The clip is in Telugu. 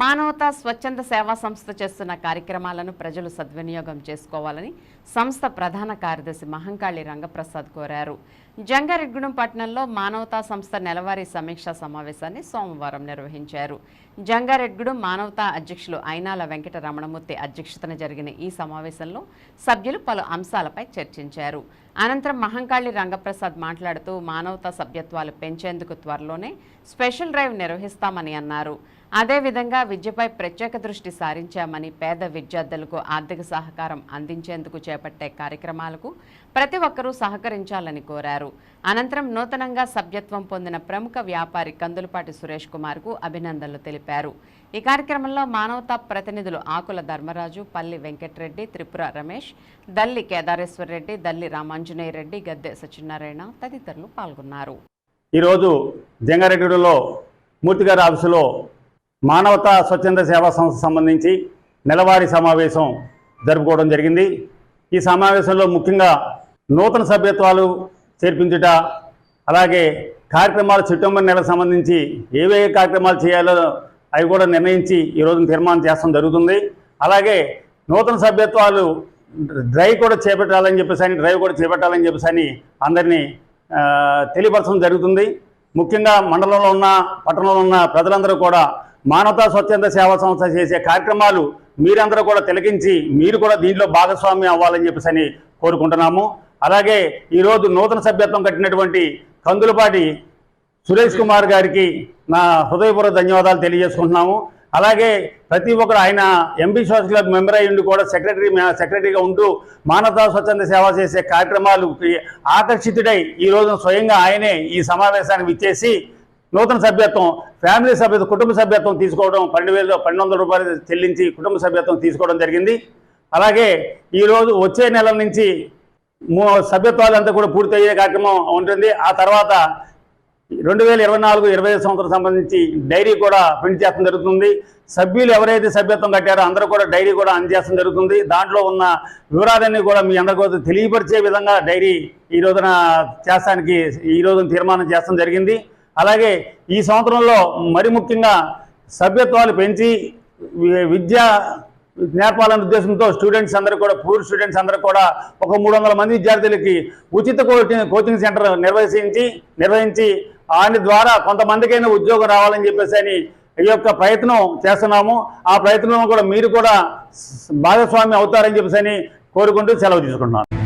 మానవతా స్వచ్ఛంద సేవా సంస్థ చేస్తున్న కార్యక్రమాలను ప్రజలు సద్వినియోగం చేసుకోవాలని సంస్థ ప్రధాన కార్యదర్శి మహంకాళి రంగప్రసాద్ కోరారు. జంగారెడ్గూడెం పట్టణంలో మానవతా సంస్థ నెలవారీ సమీక్షా సమావేశాన్ని సోమవారం నిర్వహించారు. జంగారెడ్గూడెం మానవతా అధ్యక్షులు అయినాల వెంకట రమణమూర్తి అధ్యక్షతన జరిగిన ఈ సమావేశంలో సభ్యులు పలు అంశాలపై చర్చించారు. అనంతరం మహంకాళి రంగప్రసాద్ మాట్లాడుతూ మానవతా సభ్యత్వాలు పెంచేందుకు త్వరలోనే స్పెషల్ డ్రైవ్ నిర్వహిస్తామని అన్నారు. అదేవిధంగా విద్యపై ప్రత్యేక దృష్టి సారించామని పేద విద్యార్థులకు ఆర్థిక సహకారం అందించేందుకు చేపట్టే కార్యక్రమాలకు ప్రతి ఒక్కరూ సహకరించాలని కోరారు. అనంతరం నూతనంగా సభ్యత్వం పొందిన ప్రముఖ వ్యాపారి కందులపాటి సురేష్ కుమార్కు అభినందనలు తెలిపారు. ఈ కార్యక్రమంలో మానవతా ప్రతినిధులు ఆకుల ధర్మరాజు పల్లి వెంకటరెడ్డి త్రిపుర రమేష్ దల్లి కేదారేశ్వర్ రెడ్డి దల్లి రామాంజనేయ రెడ్డి గద్దె సత్యనారాయణ తదితరులు పాల్గొన్నారు. ఈరోజు జంగారెడ్డిలో మూర్తిగారి ఆఫీసులో మానవతా స్వచ్ఛంద సేవా సంస్థ సంబంధించి నెలవారీ సమావేశం జరుపుకోవడం జరిగింది. ఈ సమావేశంలో ముఖ్యంగా నూతన సభ్యత్వాలు చేర్పించుట అలాగే కార్యక్రమాలు సెప్టెంబర్ నెలకు సంబంధించి ఏవే కార్యక్రమాలు చేయాలో అవి కూడా నిర్ణయించి ఈరోజు తీర్మానం చేస్తాం జరుగుతుంది. అలాగే నూతన సభ్యత్వాలు డ్రైవ్ కూడా చేపట్టాలని చెప్పేసి అని డ్రైవ్ కూడా చేపట్టాలని చెప్పేసి అని అందరినీ తెలియపరచడం జరుగుతుంది. ముఖ్యంగా మండలంలో ఉన్న పట్టణంలో ఉన్న ప్రజలందరూ కూడా మానవతా స్వచ్ఛంద సేవా సంస్థ చేసే కార్యక్రమాలు మీరందరూ కూడా తిలకించి మీరు కూడా దీంట్లో భాగస్వామ్యం అవ్వాలని చెప్పేసి అని కోరుకుంటున్నాము. అలాగే ఈరోజు నూతన సభ్యత్వం కట్టినటువంటి కందులపాటి సురేష్ కుమార్ గారికి నా హృదయపూర్వక ధన్యవాదాలు తెలియజేసుకుంటున్నాము. అలాగే ప్రతి ఒక్కరు ఆయన ఎంపీ సోషల్ క్లబ్ మెంబర్ అయి ఉండి కూడా సెక్రటరీ సెక్రటరీగా ఉంటూ మానవతా స్వచ్ఛంద సేవ చేసే కార్యక్రమాలు ఆకర్షితుడై ఈ రోజు స్వయంగా ఆయనే ఈ సమావేశానికి ఇచ్చేసి నూతన సభ్యత్వం ఫ్యామిలీ సభ్యత్వం కుటుంబ సభ్యత్వం తీసుకోవడం పన్నెండు వేలు పన్నెండు వందల రూపాయలు చెల్లించి కుటుంబ సభ్యత్వం తీసుకోవడం జరిగింది. అలాగే ఈరోజు వచ్చే నెల నుంచి సభ్యత్వాలంతా కూడా పూర్తయ్యే కార్యక్రమం ఉంటుంది. ఆ తర్వాత రెండు వేల ఇరవై నాలుగు ఇరవై ఐదు సంవత్సరం సంబంధించి డైరీ కూడా ప్రింట్ చేయడం జరుగుతుంది. సభ్యులు ఎవరైతే సభ్యత్వం కట్టారో అందరూ కూడా డైరీ కూడా అందజేయడం జరుగుతుంది. దాంట్లో ఉన్న వివరాలన్నీ కూడా మీ అందరికీ తెలియపరిచే విధంగా డైరీ ఈ రోజున చేస్తానికి ఈ రోజున తీర్మానం చేస్తాం జరిగింది. అలాగే ఈ సంవత్సరంలో మరి ముఖ్యంగా సభ్యత్వాలు పెంచి విద్యా విద్య నేర్పాలనే ఉద్దేశంతో స్టూడెంట్స్ అందరూ కూడా పూర్ స్టూడెంట్స్ అందరూ కూడా ఒక మూడు వందల మంది విద్యార్థులకి ఉచిత కోచింగ్ సెంటర్ నిర్వహించి నిర్వహించి ఆయన ద్వారా కొంతమందికైనా ఉద్యోగం రావాలని చెప్పేసి అని ఈ యొక్క ప్రయత్నం చేస్తున్నాము. ఆ ప్రయత్నంలో కూడా మీరు కూడా భాగస్వామి అవుతారని చెప్పేసి అని కోరుకుంటూ సెలవు తీసుకున్నాను